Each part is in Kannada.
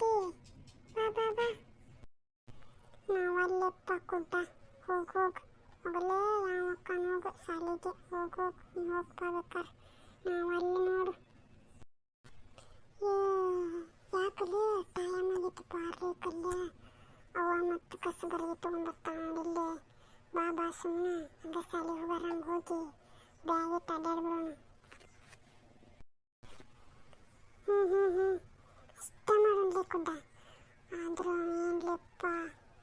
ಬರ್ತಿ ಬಾ ಬಾ ಬಾ ನಾವಲ್ಲೆಪ್ಪ ಕುಡ್ಡ ಹೋಗ್ ಹೋಗ್ ಹೋಗಲೇ ಯಾವ ಅಕ್ಕನ ಹೋಗು ಶಾಲೆಗೆ ಹೋಗ್ ಹೋಗ್ ನೀ ಹೋಗ್ತಾ ಬೇಕಾರ ನಾವಲ್ಲಿ ನೋಡು ಏ, ಯಾಕಲೆ ಟೈಮ್ ಆಗಿತ್ತು ಪಾರ್ರಿ ಕಲ್ಯ ಅವ ಮತ್ತು ಕಸಬರಿಗೆ ತೊಗೊಂಬರ್ತಾಳಿಲ್ಲೇ ಬಾ ಬಾ ಸುಮ್ಮನೆ ಹಂಗೆ ಶಾಲೆಗೆ ಹೋಗಾರಂಗೆ ಹೋಗಿ ಬ್ಯಾಗ್ ಇಟ್ಟು ಅಡ್ಡಾಡ್ಬಿಡೋಣ ಹ್ಞೂ ಹ್ಞೂ ಹ್ಞೂ ಇಷ್ಟ ಮಾಡೋಣ್ಲಿ ಆದರೂ ಏನ್ಲೆಪ್ಪ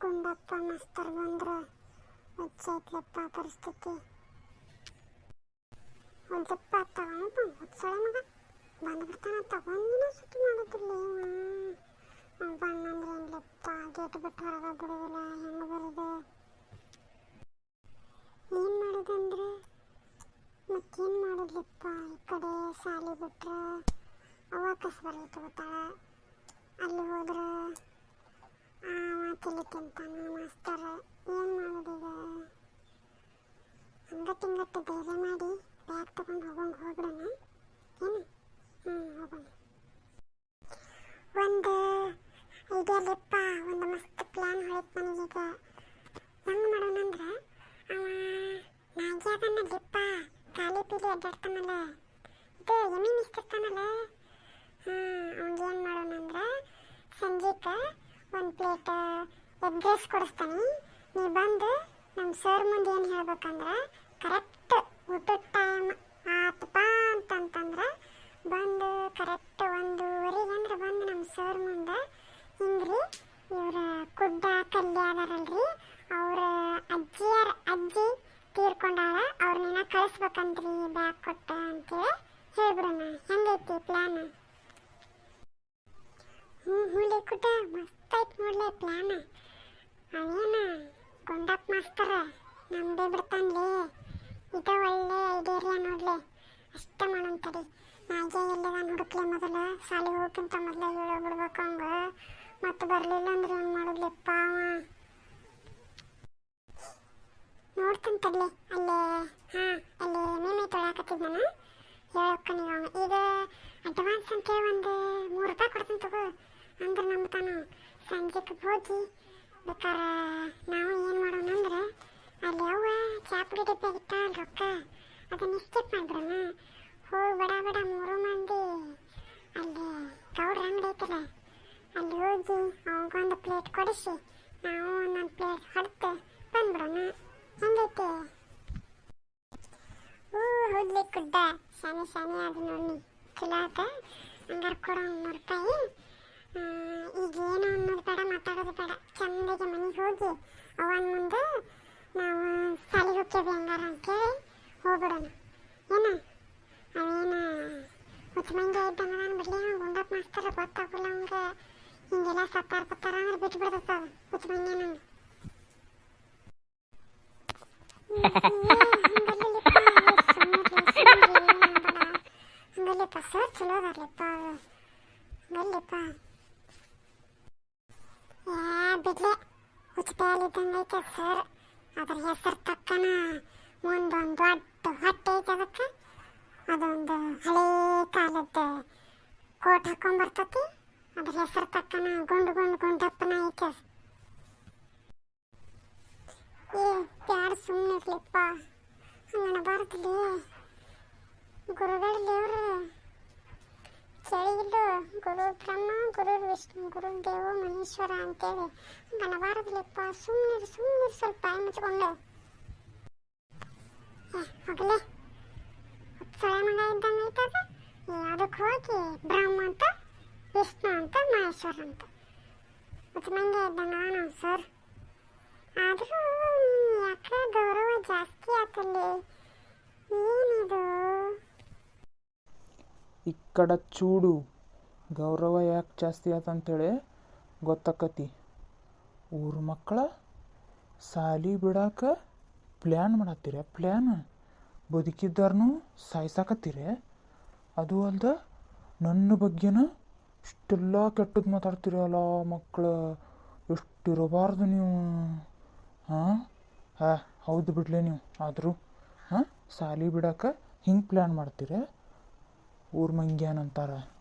ಗುಂಡಪ್ಪ ಮಾಸ್ತರ್ ಬಂದ್ರು. ವಜ್ಜೈತ್ಲೆಪ್ಪ ಪರಿಸ್ಥಿತಿ. ಒಂದಪ್ಪ ತಗೊಂಡು ಹುಚ್ಚಳೆ ಮಗ. ಬಂದ್ಬಿಡ್ತಾನ, ತಗೊಂಡಿನ ಸುಟ್ಟು ಮಾಡೋದಿಲ್ಲ ಇವ ಬಂದಂದ್ರೆ ಏನ್ಲೆಪ್ಪ, ಗೇಟ್ ಬಿಟ್ಟು ಹೊರಗೆ ಬಿಡೋದಿಲ್ಲ ಹೆಂಗೆ ಬರೋದು? ಏನು ಮಾಡೋದಂದ್ರೆ, ಮತ್ತೇನು ಮಾಡೋದ್ಲಪ್ಪ? ಈ ಕಡೆ ಶಾಲೆ ಬಿಟ್ರೆ ಅವ ಕಸಬರಿ ತಗೋತಾಳ ಅಲ್ಲಿ ಹೋದ್ರೆ ಅವ ತಲೆ ತಿಂತಾನ ಮಾಸ್ತರ್ ಏನು ಮಾಡೋದೀಗ ಹಂಗಟ್ಟಿಂಗಟ್ಟು ಧೈರ್ಯ ಮಾಡಿ ಬ್ಯಾಗ್ ತಗೊಂಡು ಹೋಗಂಗೆ ಹೋಗ್ಬಿಡೋಣ? ಏನು? ಹ್ಞೂ ಹೋಗೋಣ. ಒಂದು ಐಡಿಯಾಲಿಪ್ಪ ಒಂದು ಮಸ್ತ್ ಪ್ಲ್ಯಾನ್ ಹೊಳಿತು ನನಗೀಗ. ಹೆಂಗೆ ಮಾಡೋಣಂದ್ರೆ ಅವ ನಾಗ್ಯಾದನ್ನಲ್ಲಿಪ್ಪ ಖಾಲಿ ಪೀಲಿ ಅಡ್ಡಾಡ್ತಾನಲ್ಲ. ಇದು ಎಮಿ ನಿಸ್ತಿರ್ತಾನಲ್ಲ ಹಾಂ ಮಾಡೋಣ ಮಾಡೋಣಂದ್ರೆ ಸಂಜೆಗೆ ಒಂದು ಪ್ಲೇಟ್ ಎಗ್ ರೈಸ್ ಕೊಡಿಸ್ತಾನೆ. ನೀ ಬಂದು ನಮ್ಮ ಸರ್ ಮುಂದೆ ಏನು ಹೇಳ್ಬೇಕಂದ್ರೆ ಕರೆಕ್ಟ್ ಊಟದ ಟೈಮ್ ಆತಪ್ಪ ಅಂತಂತಂದ್ರೆ ಬಂದು ಕರೆಕ್ಟ್ ಒಂದೂವರೆಗೆ ಅಂದ್ರೆ ಬಂದು ನಮ್ಮ ಸರ್ ಮುಂದೆ, ಹಿಂಗ್ರಿ ಇವ್ರ ಕುಡ್ಡ ಕಲ್ಯ ಅದಾರಲ್ರಿ ಅವ್ರ ಅಜ್ಜಿಯರ ಅಜ್ಜಿ ತೀರ್ಕೊಂಡಾಳ ಅವ್ರನ್ನ ಕಳಿಸ್ಬೇಕಂತ್ರಿ ಬ್ಯಾಗ್ ಕೊಟ್ಟ ಅಂತೇಳಿ ಹೇಳ್ಬಿಡೋಣ. ಹೆಂಗೈತಿ ಪ್ಲಾನ್ ಹ್ಞೂ ಹ್ಞೂ ಕುಟ ಮಸ್ತ್ ಐತ್ ನೋಡ್ಲೆ ಪ್ಲಾನ್. ಅವೇನ ಗೊಂಡಪ್ಪ ಮಾಸ್ತರ ನಂಬೇ ಬಿಡ್ತಾನ್ಲೇ. ಇದ ಒಳ್ಳೆ ಐಡಿಯಾ ನೋಡ್ಲೆ. ಅಷ್ಟ ಮಾಡೋಂತರಿ ನಾಗೆ ಎಲ್ಲದ ಹುಡುಕ್ಲೆ ಮೊದಲ. ಸಾಲಿ ಹೋಗಕ್ಕಿಂತ ಮೊದಲ ಹೇಳೋ ಬಿಡ್ಬೇಕು ಹಂಗ. ಮತ್ತೆ ಬರಲಿಲ್ಲ ಅಂದ್ರೆ ಏನು ಮಾಡೋದ್ಲೆಪ್ಪ ಅವ ನೋಡ್ತಾನೆ ತಡ್ಲೆ. ಅಲ್ಲೇ, ಹಾಂ, ಅಲ್ಲಿ ಮೇಮೆ ತೊಳಾಕತ್ತಿದ್ದಾನ ಹೇಳಕ್ಕ ನೀವು. ಈಗ ಅಡ್ವಾನ್ಸ್ ಅಂತೇಳಿ ಒಂದು ಮೂರು ರೂಪಾಯಿ ಕೊಡ್ತೀನಿ ತಗೋ. ಅಂದ್ರೆ ನಮ್ಮ ತನ ಸಂಜೆಗೆ ಹೋಗಿ ಬೇಕಾರ ನಾವು ಏನು ಮಾಡೋಣ ಅಂದ್ರೆ ಅಲ್ಲಿ ಅವ್ವ ಚಾಪುಡಿ ಡಬ್ಬಿ ಇಟ್ಟ ರೊಕ್ಕ ಅದನ್ನ ಸ್ಕಿಪ್ ಮಾಡ್ಬಿಡೋಣ ಹೋಗಿ ಬಡ ಬಡ ಮೂರು ಮಂದಿ ಅಲ್ಲಿ ಗೌಡ್ರ ಅಂಗಡಿ ಐತಲ್ಲ, ಅಲ್ಲಿ ಹೋಗಿ ಅವಗೊಂದು ಪ್ಲೇಟ್ ಕೊಡಿಸಿ ನಾವು ಒಂದೊಂದು ಪ್ಲೇಟ್ ಹೊಡೆದು ಬಂದ್ಬಿಡೋಣ. ಹಂಗೈತೆ? ಹೂ ಹೋದ್ಲಿ ಕುಡ್ಡ ಶಾನೆ ಶಾನೆ, ಅದು ನೋಡಿ ಚಲೋ ಆತ ಹಂಗಾರೆ ಕೊಡೋ ನೂರು ರೂಪಾಯಿ ಆ, ಈಗ ಏನು ಅನ್ನೋದು ಬೇಡ ಮಾತಾಡೋದು ಬೇಡ ಚಂದಗೆ ಮನೆಗೆ ಹೋಗಿ ಅವನ ಮುಂದೆ ನಾವು ಶಾಲೆಗೆ ಹೋಗ್ತೇವೆ ಹಂಗಾರ ಅಂತೇಳಿ ಹೋಗ್ಬಿಡೋಣ ಏನ ಅವೇನ ಹುಚ್ಚಮಂಗೆ ಇದ್ದಂಗ ನಾನು ಬಿಡ್ಲಿ ಅವ್ನು ಗುಂಡಪ್ಪ ಮಾಸ್ತರ ಗೊತ್ತಾಗಲ್ಲ ಹಿಂಗೆಲ್ಲ ಸತ್ತಾರ ಪತ್ತಾರ ಅಂದ್ರೆ ಬಿಟ್ಟು ಬಿಡ್ತದ ಚಲೋ ಅದಾರ್ಲಪ್ಪ ಹಂಗಲ್ಲಪ್ಪ ಏ ಬಿಡ್ಲೆ ಹುಚ್ಚಪ್ಯಾಲಿದ್ದಂಗೆ ಐತೆ ಸರ್ ಅದ್ರ ಹೆಸರು ತಕ್ಕನ ಒಂದೊಂದು ದೊಡ್ಡ ಹೊಟ್ಟೆ ಐತೆ ಅದಕ್ಕೆ ಅದೊಂದು ಹಳೇ ಕಾಲದ ಕೋಟ್ ಹಾಕೊಂಡ್ಬರ್ತತಿ ಅದ್ರ ಹೆಸರು ತಕ್ಕನ ಗುಂಡು ಗುಂಡು ಗುಂಡಪ್ಪನ ಐತೆ. ಏ ಪ್ಯಾಡ ಸುಮ್ಮನೆ ಇರ್ಲಿಪ್ಪ. ಹಂಗನ ಬಾರದಲ್ಲಿ. ದೇವರ. ಕೇಳಿದ್ದು ಗುರು ಬ್ರಹ್ಮ ಗುರು ವಿಷ್ಣು ಗುರು ದೇವ, ಮಹೇಶ್ವರ ಅಂತೇಳಿ. ಹಂಗನ ಬಾರದಲ್ಲಿಪ್ಪ. ಸುಮ್ಮನೆ ಸುಮ್ಮನೆ ಸ್ವಲ್ಪ ಬಾಯಿ ಮುಚ್ಕೊಂಡು ಏ, ಹೋಗಲೇ. ಸೊಳೆ ಮಗ ಇದ್ದಂಗೆ ಐತದ ಅದಕ್ಕೆ ಹೋಗಿ ಬ್ರಹ್ಮ ಅಂತ, ವಿಷ್ಣು ಅಂತ, ಮಹೇಶ್ವರ ಅಂತ. ಮುಚ್ಚಮಂಗೆ ಇದ್ದಂಗ ನಾವು ಸರ್. ಆದರೂ ಯಾಕೆ ಗೌರವ ಜಾಸ್ತಿ ಆತಲ್ಲಿ. ಏನಿದು? ಕಡೆ ಚೂಡು, ಗೌರವ ಯಾಕೆ ಜಾಸ್ತಿ ಆತಂತೇಳಿ ಗೊತ್ತಾಕತಿ. ಊರ ಮಕ್ಕಳ ಸಾಲಿ ಬಿಡಾಕ ಪ್ಲ್ಯಾನ್ ಮಾಡತ್ತೀರ ಪ್ಲ್ಯಾನ್ ಬದುಕಿದ್ದಾರನು ಸಾಯ್ಸಾಕತ್ತೀರಿ? ಅದು ಅಲ್ದೆ ನನ್ನ ಬಗ್ಗೆನ ಇಷ್ಟೆಲ್ಲ ಕೆಟ್ಟದ್ದು ಮಾತಾಡ್ತೀರಲ್ಲ ಮಕ್ಕಳು ಎಷ್ಟಿರಬಾರ್ದು ನೀವು. ಹಾಂ? ಹಾಂ, ಹೌದು ಬಿಡ್ಲೆ ನೀವು. ಆದರೂ, ಹಾಂ, ಸಾಲಿ ಬಿಡೋಕೆ ಹಿಂಗೆ ಪ್ಲ್ಯಾನ್ ಮಾಡ್ತೀರಿ? ಊರ್ ಮಂಗ್ಯಾನಂತಾರೆ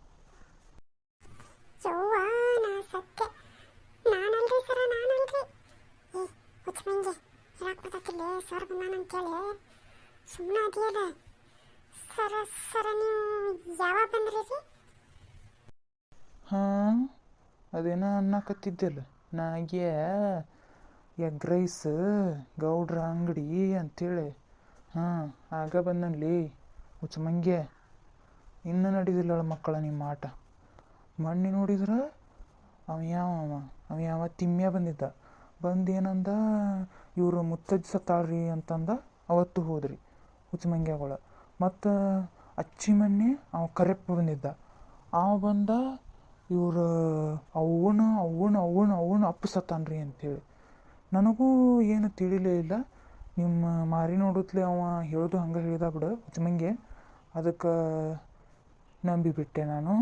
ನಾನಲ್ರಿ ಸರ ನಾನು ಏ ಸುಮ್ಮನೆ ಅದೆಯಲ್ಲ ಸರ ಸರ, ನೀವು ಯಾವಾಗ ಬಂದ್ರಿ ರೀ? ಹಾಂ, ಅದೇನೋ ಅನ್ನಕತ್ತಿದ್ದಲ್ಲ. ನನಗೆ ಎಗ್ ರೈಸ್, ಗೌಡ್ರ ಅಂಗಡಿ ಅಂತೇಳಿ. ಹಾಂ, ಆಗ ಬಂದನ್ಲಿ ಉಚ್ಚಮಂಗೆ. ಇನ್ನೂ ನಡೀದಿಲ್ಲ ಮಕ್ಕಳ ನಿಮ್ಮ ಆಟ. ಮಣ್ಣಿ ನೋಡಿದ್ರೆ ಅವ ಯಾವ ಅವ? ಯಾವ ತಿಮ್ಮ್ಯ ಬಂದಿದ್ದ? ಬಂದು ಏನಂದ ಇವರು ಮುತ್ತಜ್ಜಿ ಸತ್ತಾಳ್ರಿ ಅಂತಂದ ಅವತ್ತು ಹೋದ್ರಿ. ಹುಚ್ಚಮಂಗ್ಯಾಗಳ. ಮತ್ತು ಅಚ್ಚಿ ಮಣ್ಣಿ ಅವ ಕರೆಪ್ಪ ಬಂದಿದ್ದ. ಅವ ಬಂದ ಇವರು ಅವನು ಅವನು ಅವನು ಅವನು ಅಪ್ಪು ಸತ್ತಾನ್ರಿ ಅಂತೇಳಿ. ನನಗೂ ಏನು ತಿಳಿಲೇ ಇಲ್ಲ. ನಿಮ್ಮ ಮಾರಿ ನೋಡುತ್ತಲೇ ಅವ ಹೇಳೋದು ಹಂಗೆ ಹೇಳಿದ ಬಿಡು ಹುಚ್ಚಮಂಗೆ ಅದಕ್ಕೆ ನಂಬಿಬಿಟ್ಟೆ ನಾನು.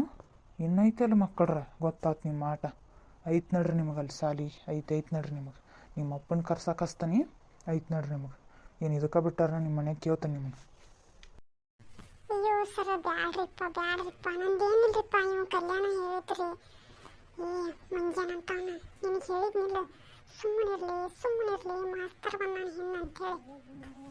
ಇನ್ನೈತಲ್ಲ ಮಕ್ಕಳ್ರ, ಗೊತ್ತಾತು ನಿಮ್ಮ ಆಟ. ಐತ್ ನಡ್ರಿ ನಿಮಗೆ ಅಲ್ಲಿ ಸಾಲಿ, ಐತೆ, ಐತ್ ನಡ್ರಿ ನಿಮಗೆ. ನಿಮ್ಮ ಅಪ್ಪನ ಕರ್ಸಕ್ಕೆ ಹಸ್ತಾನೆ ಐತ್ ನಡ್ರಿ ನಿಮಗೆ. ಏನು ಇದಕ್ಕೆ ಬಿಟ್ಟಾರ ನಿಮ್ಮ ಮನೆಗೆ ಕೇಳ್ತಾನೆ ನಿಮ್ಮ ಅಯ್ಯೋ ಸರ, ಬ್ಯಾಡ್ರಿಪ್ಪ ಬ್ಯಾಡ್ರಿಪ್ಪ, ನಂದೇನಿಲ್ರಿಪ್ಪ ನೀವು ಕಲ್ಯಾಣ ಹೇಳಿದ್ರಿ. ಏ, ಮಂಜಾನಂತವನ, ನಿನಗೆ ಹೇಳಿದ್ನಿಲ್ಲ, ಸುಮ್ಮನಿರ್ಲಿ ಸುಮ್ಮನಿರ್ಲಿ, ಮಾಸ್ತರ್ ಬಂದಾನ ಹಿಂಗೆ ಅಂತೇಳಿ